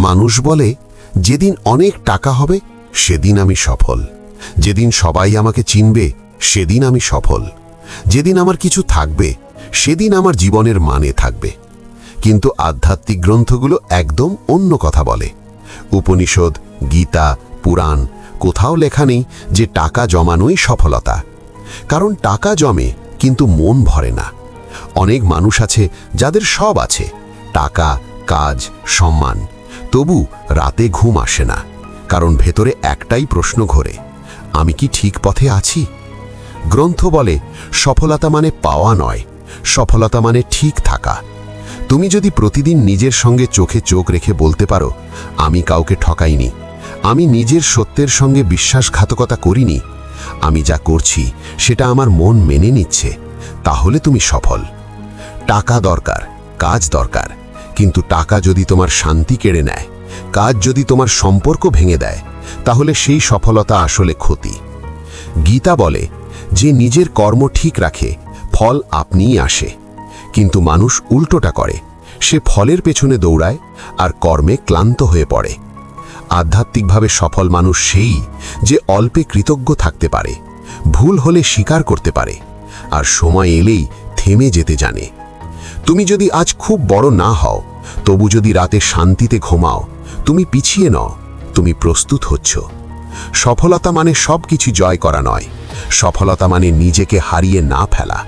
মানুষ বলে, যেদিন অনেক টাকা হবে, সেদিন আমি সফল। যেদিন সবাই আমাকে চিনবে, সেদিন আমি সফল। যেদিন আমার কিছু থাকবে, সেদিন আমার জীবনের মানে থাকবে। কিন্তু আধ্যাত্মিক গ্রন্থগুলো একদম অন্য কথা বলে। উপনিষদ, গীতা, পুরাণ, কোথাও লেখা নেই যে টাকা জমানোই সফলতা। কারণ টাকা জমে, কিন্তু মন ভরে না। অনেক মানুষ আছে যাদের সব আছে, টাকা, কাজ, সম্মান। তবু রাতে ঘুম আসে না, কারণ ভেতরে একটাই প্রশ্ন ঘোরে, আমি কি ঠিক পথে আছি? গ্রন্থ বলে, সফলতা মানে পাওয়া নয়, সফলতা মানে ঠিক থাকা। তুমি যদি প্রতিদিন নিজের সঙ্গে চোখে চোখ রেখে বলতে পারো, আমি কাউকে ঠকাইনি, আমি নিজের সত্যের সঙ্গে বিশ্বাসঘাতকতা করিনি, আমি যা করছি সেটা আমার মন মেনে নিচ্ছে, তাহলে তুমি সফল। টাকা দরকার, কাজ দরকার কিন্তু টাকা যদি তোমার শান্তি কেড়ে নেয়, কাজ যদি তোমার সম্পর্ক ভেঙে দেয়, তাহলে সেই সফলতা আসলে ক্ষতি। গীতা বলে, যে নিজের কর্ম ঠিক রাখে, ফল আপনিই আসে। কিন্তু মানুষ উল্টোটা করে, সে ফলের পেছনে দৌড়ায় আর কর্মে ক্লান্ত হয়ে পড়ে। আধ্যাত্মিকভাবে সফল মানুষ সেই যে অল্পে কৃতজ্ঞ থাকতে পারে, ভুল হলে স্বীকার করতে পারে, আর সময় এলেই থেমে যেতে জানে। তুমি যদি আজ খুব বড় না হও তবু যদি রাতে শান্তিতে ঘুমাও, তুমি পিছিয়ে নও, তুমি প্রস্তুত হচ্ছ। সফলতা মানে সব কিছু জয় করা নয়, সফলতা মানে নিজেকে হারিয়ে না ফেলা।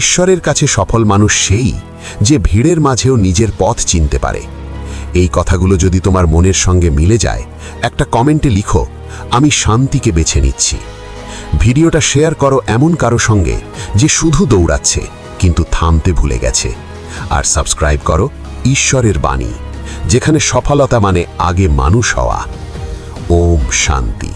ঈশ্বরের কাছে সফল মানুষ সেই যে ভিড়ের মাঝেও নিজের পথ চিনতে পারে। এই কথাগুলো যদি তোমার মনের সঙ্গে মিলে যায়, একটা কমেন্টে লিখো, আমি শান্তিকে বেছে নিচ্ছি। ভিডিওটা শেয়ার করো এমন কারও সঙ্গে যে শুধু দৌড়াচ্ছে, কিন্তু থামতে ভুলে গেছে। আর সাবস্ক্রাইব করো ঈশ্বরের বাণী যেখানে সফলতা মানে আগে মানুষ হওয়া। ওম শান্তি।